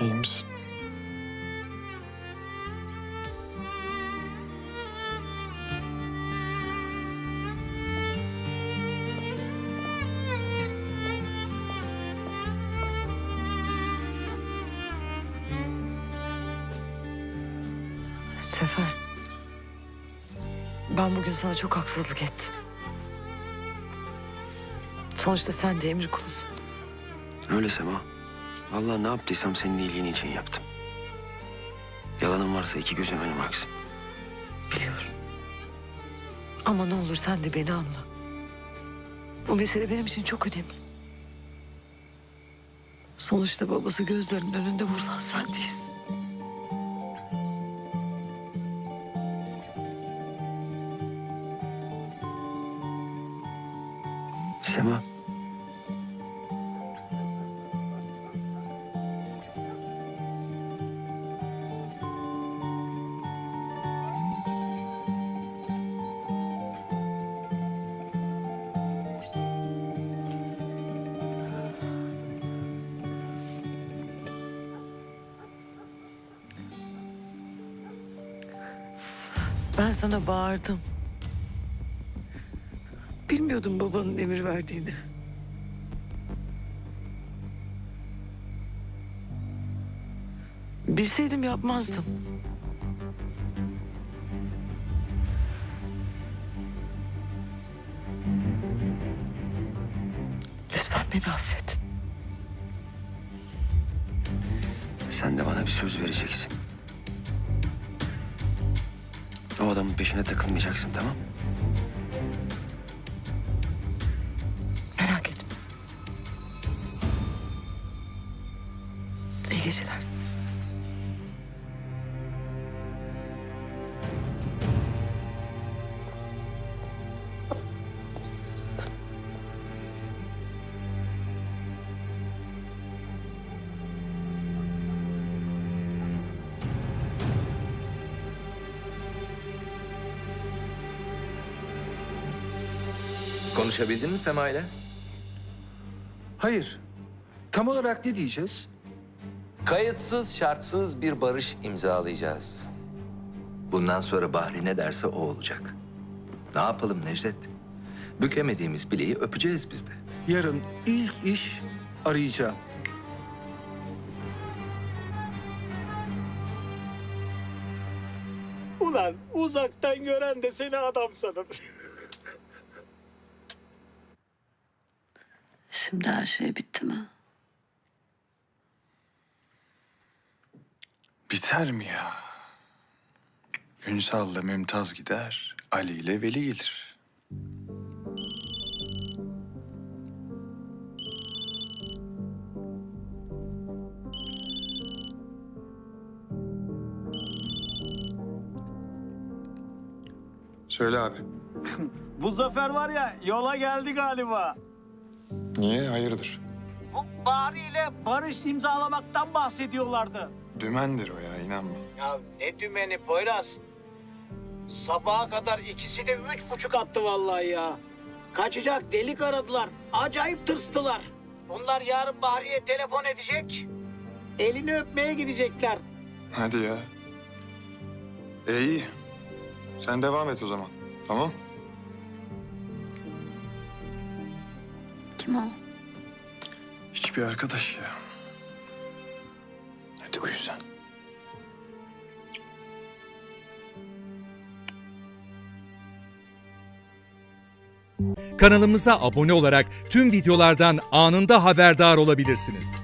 Misin? Sefer. Ben bugün sana çok haksızlık ettim. Sonuçta sen de emir kulusun. Öyle Sema. Vallahi ne yaptıysam senin iyiliğin için yaptım. Yalanım varsa iki gözüm önüme aksın. Biliyorum. Ama ne olur sen de beni anla. Bu mesele benim için çok önemli. Sonuçta babası gözlerinin önünde vurulan sen değilsin. Sema. Ben sana bağırdım. Bilmiyordum babanın emir verdiğini. Bilseydim yapmazdım. Lütfen beni affet. Sen de bana bir söz vereceksin. O adamın peşine takılmayacaksın tamam? Merak etme. İyi geceler. Konuşabildin mi Sema ile? Hayır. Tam olarak ne diyeceğiz? Kayıtsız şartsız bir barış imzalayacağız. Bundan sonra Bahri ne derse o olacak. Ne yapalım Necdet? Bükemediğimiz bileği öpeceğiz biz de. Yarın ilk iş arayacağım. Ulan uzaktan gören de seni adam sanır. Şimdi her şey bitti mi? Biter mi ya? Ünsal'la Mümtaz gider, Ali ile Veli gelir. Söyle abi. Bu zafer var ya yola geldi galiba. Niye? Hayırdır? Bu Bahri ile barış imzalamaktan bahsediyorlardı. Dümendir o ya, inanma. Ya ne dümeni Poyraz. Sabaha kadar ikisi de üç buçuk attı vallahi ya. Kaçacak delik aradılar. Acayip tırstılar. Bunlar yarın Bahri'ye telefon edecek. Elini öpmeye gidecekler. Hadi ya. E iyi. Sen devam et o zaman. Tamam? Kim o? Hiçbir arkadaş ya. Hadi uyu sen. Kanalımıza abone olarak tüm videolardan anında haberdar olabilirsiniz.